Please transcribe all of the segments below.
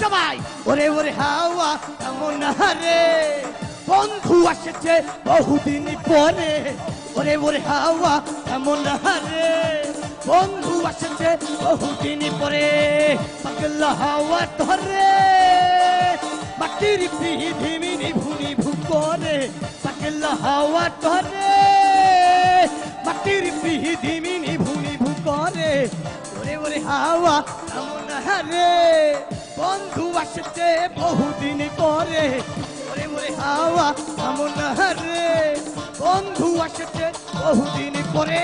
সবাই। ওরে ওরে, হাওয়া, এমন হারে বন্ধু আসেছে বহুদিন পরে। ওরে ওরে, হাওয়া, এমন হারে বন্ধু আসেছে বহুদিন পরে। পাগলা হাওয়া ধরে। মাটির পৃথিবী নিভু নিভু করে পাগলা হাওয়া ধরে। মাটির পৃথিবী নিভু নিভু করে ওরে ওরে, হাওয়া, এমন হারে বন্ধু আসছে বহুদিন পরে। হাওয়া রে। বন্ধু আসছে বহুদিন পরে।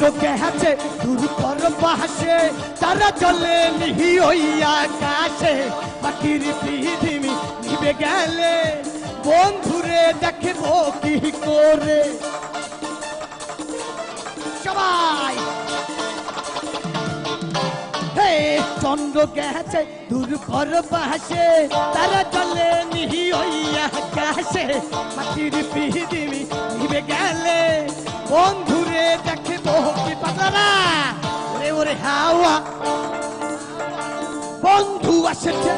চন্দ্রকে হাতে দূর পর বাসে তারা চলে নিহি ওই আকাশে। পাখির পৃথিবী নিবে গেলে, বন্ধুরে দেখব কি করে। সবাই! চন্দ্র গেছে দূর পর বাসে তারা চলে নিহি ওই আকাশে। মাটির পৃথিবী নিবে গেলে, বন্ধুরে দেখে কি পাতলা ওরে ওরে হাওয়া বন্ধু আসেছে।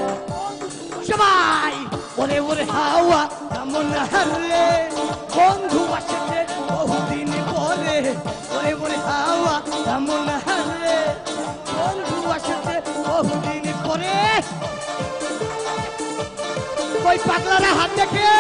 সবাই ওরে ওরে হাওয়া এমন হারলে বন্ধু আসেছে বহুদিন পরে ওরে ওরে হাওয়া এমন হারলে বন্ধু আসেছে বহুদিন পরে ওই পাগলারা হাত দেখে।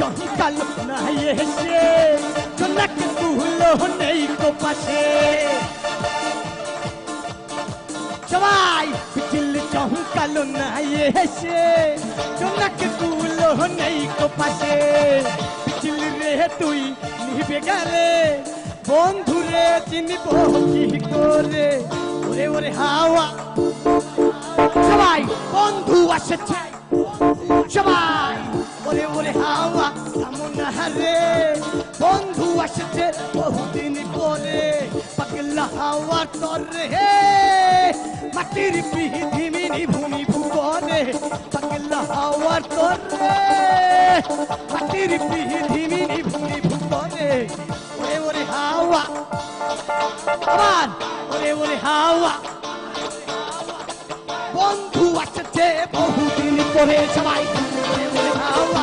চঞ্চল না এসে চনক তুলো নেই তো পাশে। সবাই পিছিল চঞ্চল না এসে চনক তুলো নেই তো পাশে। পিছিল রে, তুই নিবে গেলে বন্ধুরে চিনিব কি করে? ওরে ওরে, হাওয়া। সবাই বন্ধু আসেছে। সবাই হাওয়া এমন হারে বন্ধু আসেছে বহুদিন পরে, পাগলা হাওয়া তরে মাটির পৃথিবী নিভু নিভু করে পাগলা হাওয়া তরে, মাটির পৃথিবী নিভু নিভু করে ওরে ওরে হাওয়া, আবার ওরে ওরে হাওয়া। বন্ধু আসছে বহুদিন পরে সবাই হাওয়া।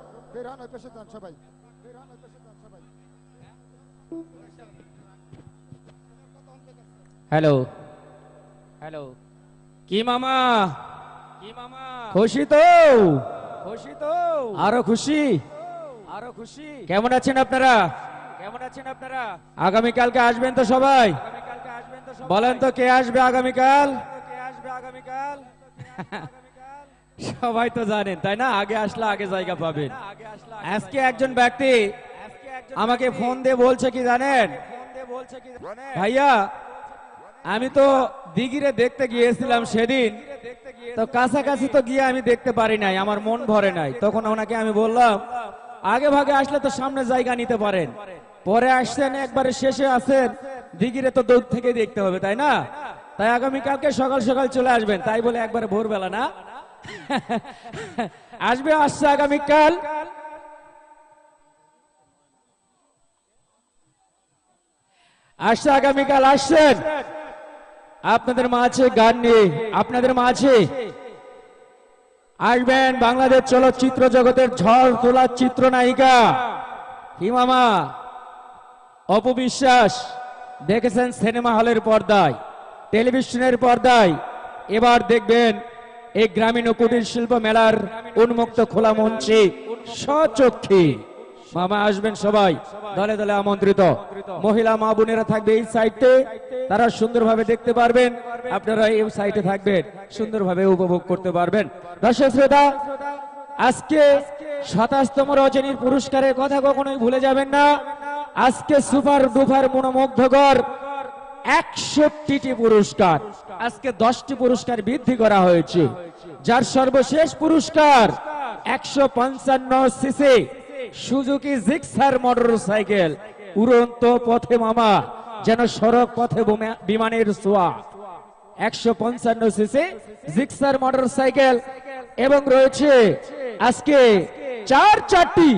বের হন ওই পাশে যান সবাই। হ্যালো। হ্যালো। কি মামা? কি মামা? খুশি তো? খুশি তো? আরও খুশি? আরও খুশি? কেমন আছেন আপনারা? কেমন আছেন আপনারা? আগামী কালকে আসবেন তো সবাই। বলেন তো কে আসবে আগামীকাল? কে আসবে আগামীকাল? সবাই তো জানেন, তাই না? আগে আসলে আগে জায়গা পাবেন। আজকে একজন ব্যক্তি আমাকে ফোন দিয়ে বলছে কি জানেন? ভাইয়া, আমি তো দিঘিরে দেখতে গিয়েছিলাম সেদিন। তো কাছাকাছি তো গিয়ে আমি দেখতে পারি নাই, আমার মন ভরে নাই। তখন ওনাকে আমি বললাম, আগে ভাগে আসলে তো সামনে জায়গা নিতে পারেন। পরে আসছেন, একবারে শেষে আছেন, দিঘিরে তো দূর থেকে দেখতে হবে, তাই না? তাই আগামীকালকে সকাল সকাল চলে আসবেন, তাই বলে একবারে ভোরবেলা, না? আসবে আসছে আগামীকাল আসছে আগামীকাল আসছেন। আপনাদের মাঝে গান নিয়ে, আপনাদের মাঝে আসবেন বাংলাদেশ চলচ্চিত্র জগতের ঝড় তোলা চিত্রনায়িকা। হিমামা অপবিশ্বাস দেখেছেন সিনেমা হলের পর্দায়, টেলিভিশনের পর্দায়। এবার দেখবেন এই গ্রামীণ কুটির শিল্প মেলার উন্মুক্ত খোলা মঞ্চে সচক্ষে মামা আসবেন সবাই, দলে দলে আমন্ত্রিত। মহিলা মা বোনেরা থাকবে এই সাইটে, তারা সুন্দরভাবে দেখতে পারবেন, আপনারা এই সাইটে থাকবেন, সুন্দরভাবে উপভোগ করতে পারবেন। দর্শক শ্রোতা, আজকে সাতাশতম রজনীর পুরস্কারের কথা কখনোই ভুলে যাবেন না। আজকে সুপার ডুপার মনোমুগ্ধকর একষট্টিটি পুরস্কার। আজকে দশটি পুরস্কার বৃদ্ধি করা হয়েছে। যার সর্বশেষ পুরস্কার একশো পঞ্চান্ন CC, Suzuki Gixxer motor cycle উড়ন্ত পথে মামা, যেন সড়ক পথে বিমানের সোয়া একশো পঞ্চান্ন সিসি, জিক্সার মোটর সাইকেল এবং রয়েছে আজকে চার চারটি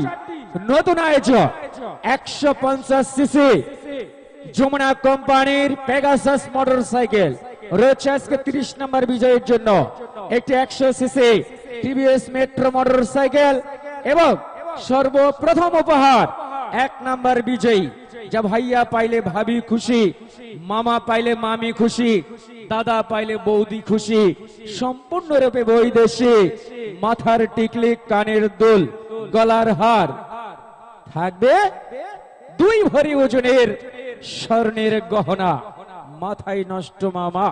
নতুন আয়োজন একশো পঞ্চাশ সিসি যমুনা কোম্পানির পেগাসাস মোটর সাইকেল রয়েছে আজকে তিরিশ নম্বর বিজয়ের জন্য। একটি একশো CC TVS Metro motor cycle এবং সর্বপ্রথম উপহার এক নাম্বার বিজয়ী। যা ভাইয়া পাইলে ভাবি খুশি, মামা পাইলে মামি খুশি, দাদা পাইলে বৌদি খুশি, সম্পূর্ণরূপে বৈদেশি, মাথার টিকলি কানের দুল, গলার হার থাকবে দুই ভরি ওজনের স্বর্ণের গহনা। মাথায় নষ্ট মামা।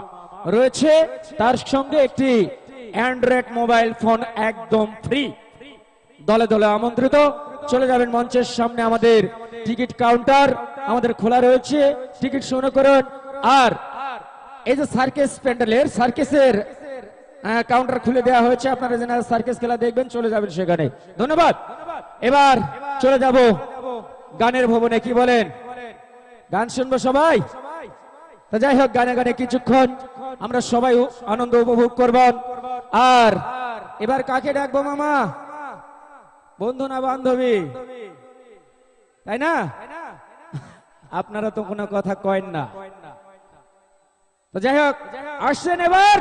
রয়েছে তার সঙ্গে একটি অ্যান্ড্রয়েড মোবাইল ফোন একদম ফ্রি দলে দলে আমন্ত্রিত। চলে যাবেন মঞ্চের সামনে আমাদের টিকিট কাউন্টার। আমাদের খোলা রয়েছে। টিকিট সংগ্রহ করুন। আর এই যে সার্কেস প্যান্ডেলের, সার্কেসের কাউন্টার খুলে দেওয়া হয়েছে। আপনারা যেন সার্কেস খেলা দেখবেন, চলে যাবেন সেখানে। ধন্যবাদ। এবার চলে যাব গানের ভবনে, কি বলেন? গান শুনব সবাই? তো যাই হোক, গানে গানে কিছুক্ষণ আমরা সবাই আনন্দ উপভোগ করব। আর এবার কাকে ডাকবো মামা? বন্ধু না বান্ধবী? তাই না? আপনারা তো কোনো কথা কয়েন না। তো যাই হোক, আসছেন এবার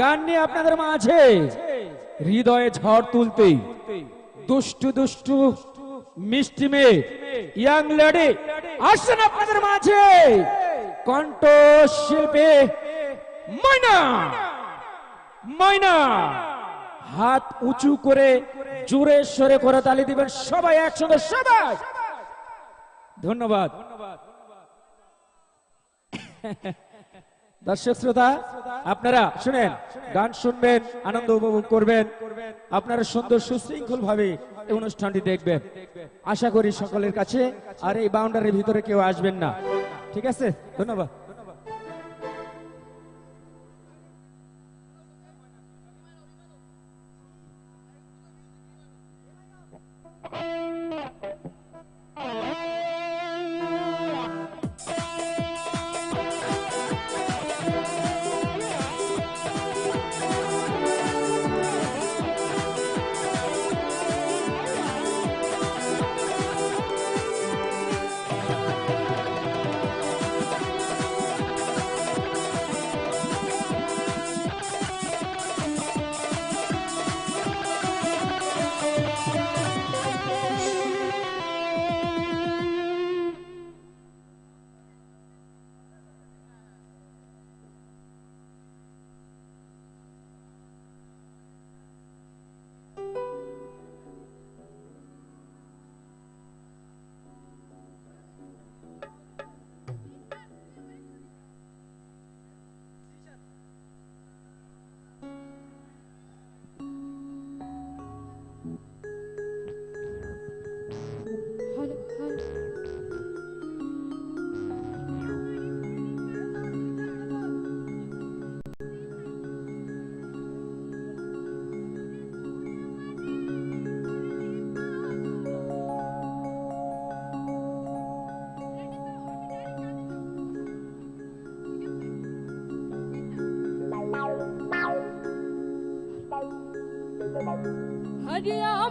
গান নিয়ে আপনাদের মাঝে। হৃদয়ে ঝড় তুলতে দুষ্টু দুষ্টু মিষ্টি মেয়ে ইয়াং লেডি আসছেন আপনাদের মাঝে। কণ্ঠ শিল্পী ময়না। ময়না, হাত উঁচু করে জোরে সরে করে তালি দিবেন সবাই একসঙ্গে, সবাই। ধন্যবাদ। দর্শক শ্রোতা, আপনারা শুনেন, গান শুনবেন, আনন্দ উপভোগ করবেন। আপনারা সুন্দর সুশৃঙ্খল ভাবে অনুষ্ঠানটি দেখবেন। আশা করি সকলের কাছে আর এই বাউন্ডারির ভিতরে কেউ আসবেন না। ঠিক আছে? ধন্যবাদ।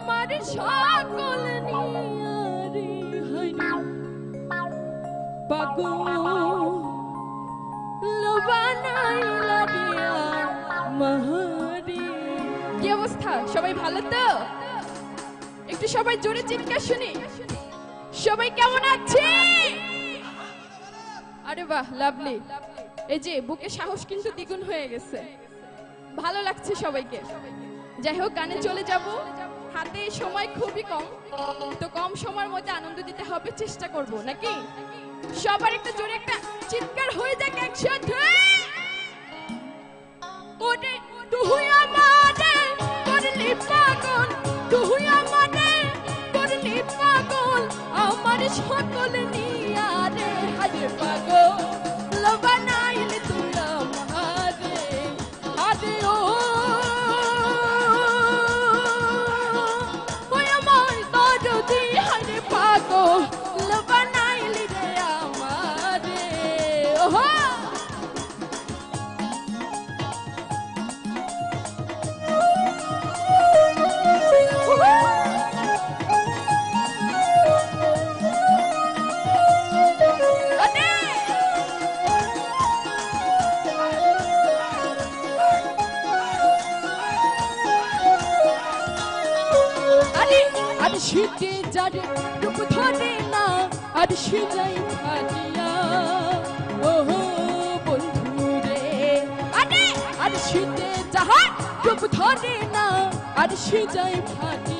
আমার সকল নিয়ারে হরে। পাগল বানাইলা দিয়া মহারে। কি অবস্থা? সবাই ভালো তো? একটু সবাই জোরে চিৎকার শুনি। সবাই কেমন আছে? আরে বাহ, লাভলি। এই যে, বুকে সাহস কিন্তু দ্বিগুণ হয়ে গেছে। ভালো লাগছে সবাইকে। যাই হোক, গানে চলে যাব। হাতে সময় খুবই কম, তো কম সময়ের মধ্যে আনন্দ দিতে হবে, চেষ্টা করব, নাকি? সবার একটা জোরে একটা চিৎকার হয়ে যাক একসাথে। ওরে তুই আমারে করলি পাগল তুই আমারে করলি পাগল, আমার সকল নিয়ারে হারে পাগল। বানাইলে রূপ ধরে না আর সে যাই ভালিয়া ওহো বন্ধু রে, আরে আরে শীতে যাহার রূপ ধরে না আর সে যাই ভালিয়া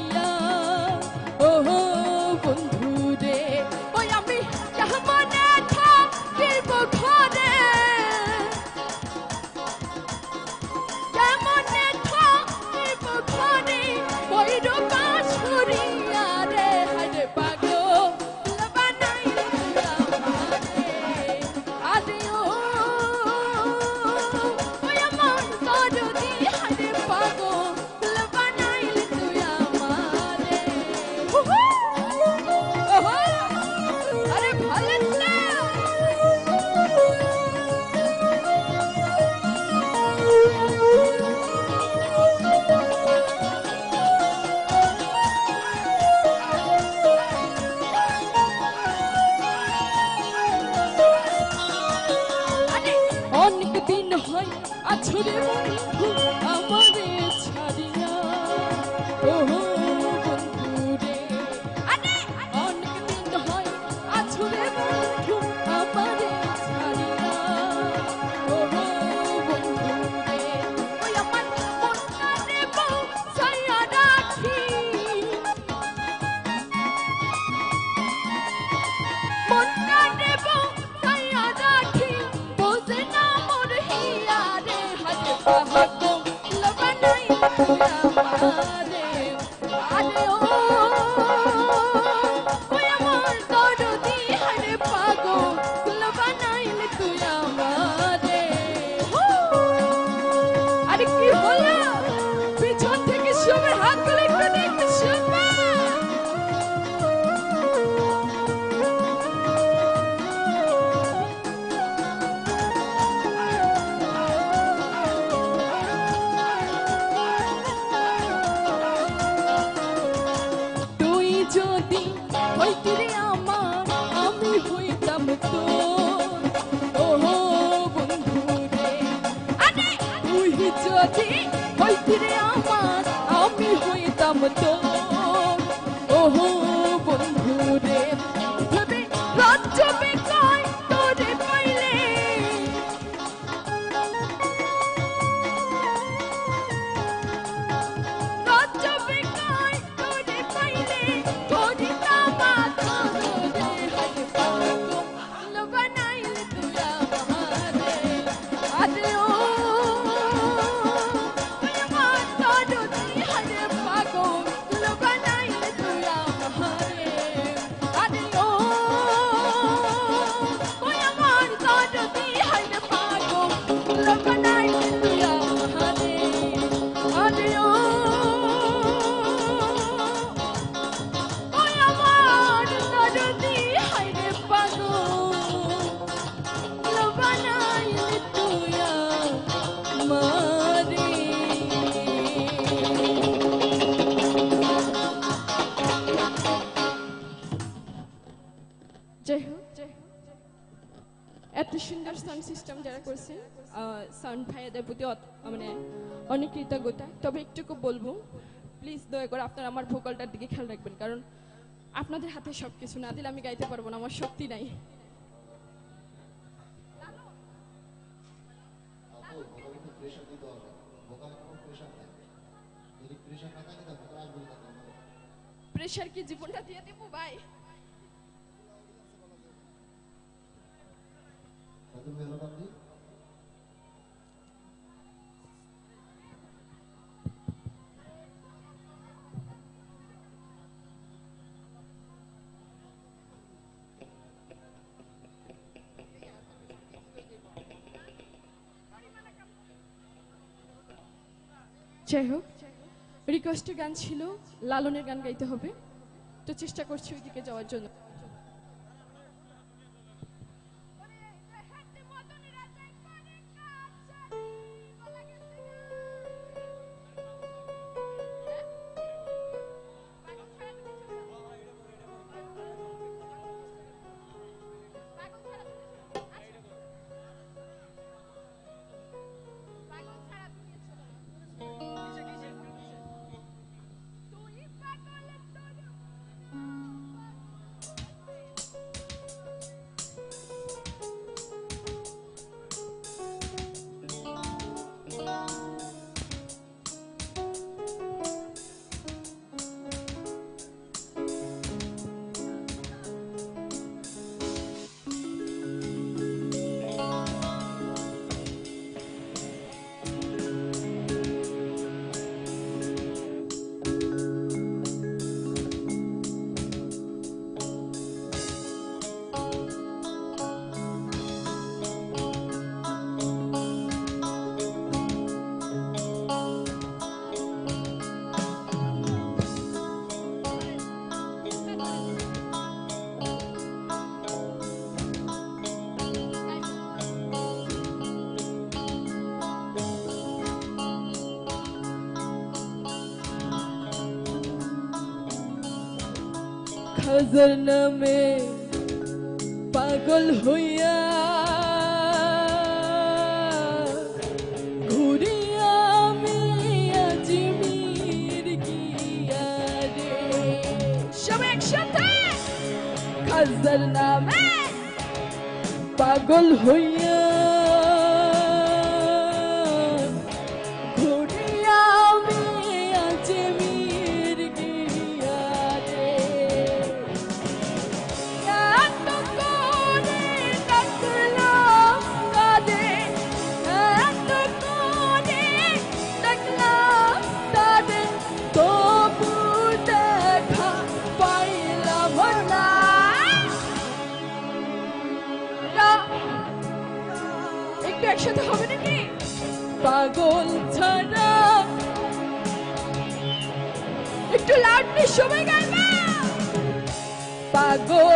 অনেক তবে একটুকু বলব প্লিজ দয়া করে আপনারা আমার ভোকালটার দিকে খেয়াল রাখবেন, কারণ আপনাদের হাতে সব কিছু না দিলে আমি গাইতে পারব না, আমার শক্তি নাই। প্রেশার কি জীবনটা দিয়ে দিব, ভাই? যাই হোক রিকোয়েস্টের গান ছিল, লালনের গান গাইতে হবে। তো চেষ্টা করছি ওইদিকে যাওয়ার জন্য। খাজার নামে পাগল হইয়া ঘুরি আমি আজমির গিয়া রে সবাই একসাথে! খাজার নামে পাগল হইয়া পাগল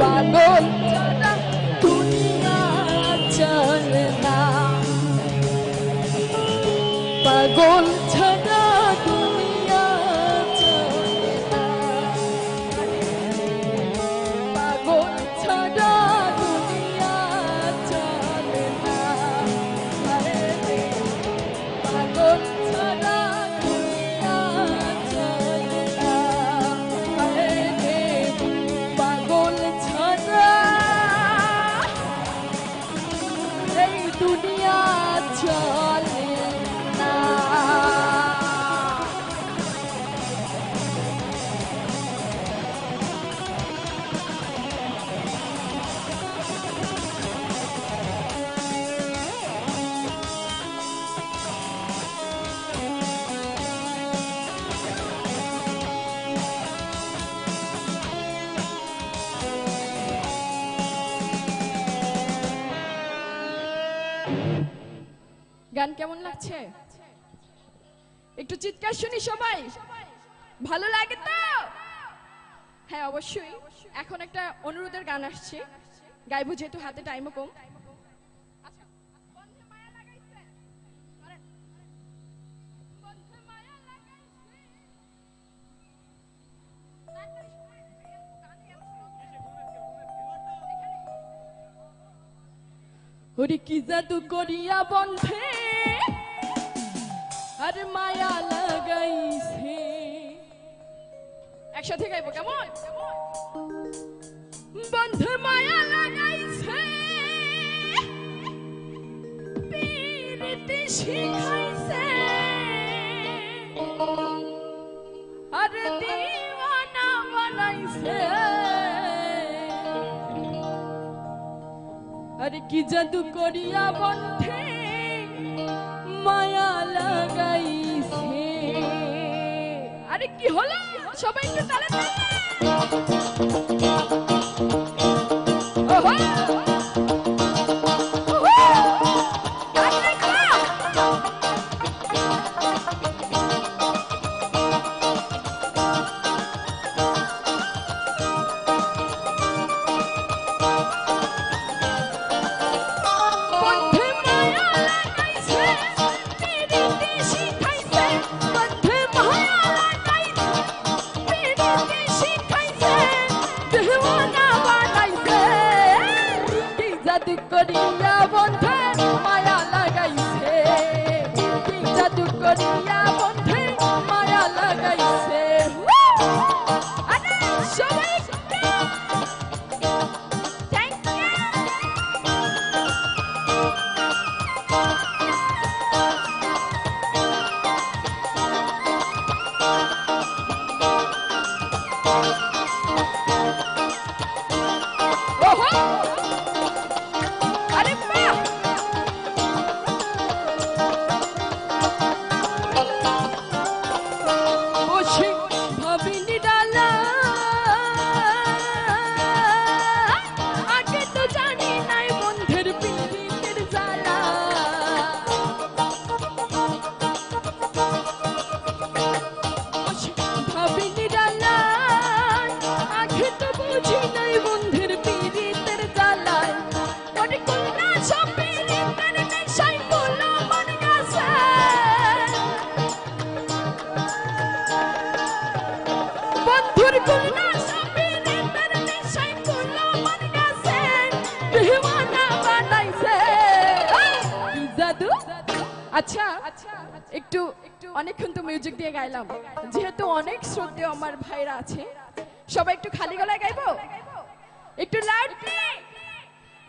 পাগল। ছাড়া দুনিয়া চলে না। পাগল। একটু চিৎকার শুনি সবাই। ভালো লাগে তো? হ্যাঁ অবশ্যই। এখন একটা অনুরোধের গান আসছে। গাইবো যেহেতু হাতে টাইমও কম। ওরে কি জাদু করিয়া বন্ধে? আর মায়া লাগাইছে একসাথে গাইবো কেমন? মায়া লাগাইছে আর আরে কি জাদু করিয়া বন্ধে আরে কি হলো? সবাই একটু তালে! আচ্ছা একটু অনেকক্ষণ তো মিউজিক দিয়ে গাইলাম যেহেতু অনেক শ্রদ্ধেয় আমার ভাইরা আছে সবাই একটু খালি গলায় গাইবো একটু লাউড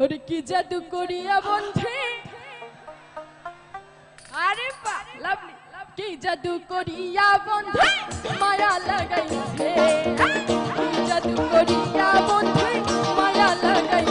ওরে কি জাদু করিয়া বন্ধে? আরে লাভলি কি জাদু করিয়া বন্ধে? মায়া লাগাইছে। কি জাদু করিয়া বন্ধে? মায়া লাগাই